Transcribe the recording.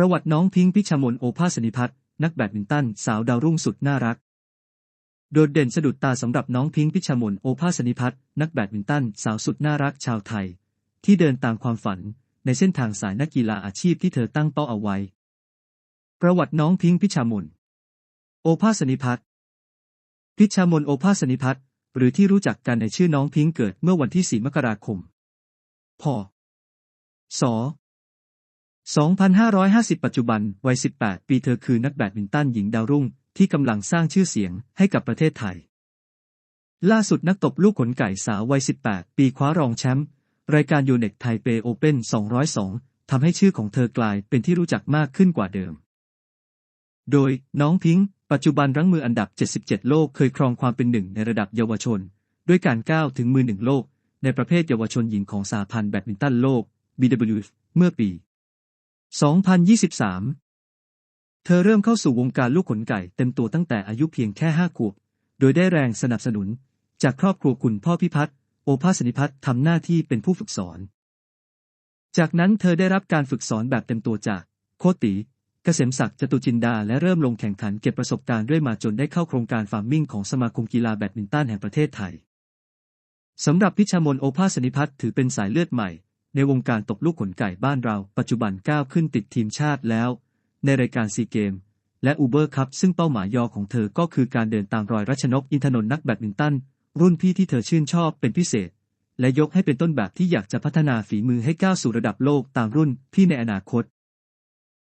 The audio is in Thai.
ประวัติน้องพิงพิชามนโอภาสนิพัฒน์นักแบดมินตันสาวดาวรุ่งสุดน่ารัก โดดเด่นสะดุดตาสำหรับน้องพิงพิชามนโอภาสนิพัฒน์นักแบดมินตันสาวสุดน่ารักชาวไทย ที่เดินตามความฝันในเส้นทางสายนักกีฬาอาชีพที่เธอตั้งเป้าเอาไว้ ประวัติน้องพิงพิชามนโอภาสนิพัฒน์พิชามนโอภาสนิพัฒน์หรือที่รู้จักกันในชื่อน้องพิงเกิดเมื่อวันที่ 4 มกราคม พ.ศ. 2550 ปัจจุบัน วัย 18 ปีเธอคือนักแบดมินตันหญิงดาวรุ่ง ที่กำลังสร้างชื่อเสียงให้กับประเทศไทย ล่าสุดนักตบลูกขนไก่สาววัย 18 ปีคว้ารองแชมป์รายการยูเน็กไทเปโอเพ่น202 ทำให้ชื่อของเธอกลายเป็นที่รู้จักมากขึ้นกว่าเดิม โดยน้องพิงค์ปัจจุบันรั้งมืออันดับ 77 โลกเคยครองความเป็นหนึ่งในระดับเยาวชน ด้วยการก้าวถึงมือหนึ่งโลก ในประเภทเยาวชนหญิงของสหพันธ์แบดมินตันโลก BWF เมื่อปี 2023 เธอเริ่มเข้าสู่วงการลูกขนไก่เต็มตัวตั้งแต่อายุเพียงแค่5ขวบ โดยได้แรงสนับสนุน จากครอบครัวคุณพ่อพิพัฒน์ โอภาสนิพัฒน์ทำหน้าที่เป็นผู้ฝึกสอน จากนั้นเธอได้รับการฝึกสอนแบบเต็มตัวจาก โคตีเกษมศักดิ์จตุจินดา และเริ่มลงแข่งขันเก็บประสบการณ์เรื่อยมาจนได้เข้าโครงการฟาร์มมิ่งของสมาคมกีฬาแบดมินตันแห่งประเทศไทยสำหรับพิชามนโอภาสนิพัฒน์ถือเป็นสายเลือดใหม่ ในวงการตกลูกขนไก่บ้านเรา ปัจจุบันก้าวขึ้นติดทีมชาติแล้ว ในรายการซีเกมและอูเบอร์คัพซึ่งเป้าหมายยอของเธอก็คือการเดินตามรอยรัชนกอินทนนท์นักแบดมินตัน รุ่นพี่ที่เธอชื่นชอบเป็นพิเศษ และยกให้เป็นต้นแบบที่อยากจะพัฒนาฝีมือให้ก้าวสู่ระดับโลกตามรุ่นพี่ในอนาคต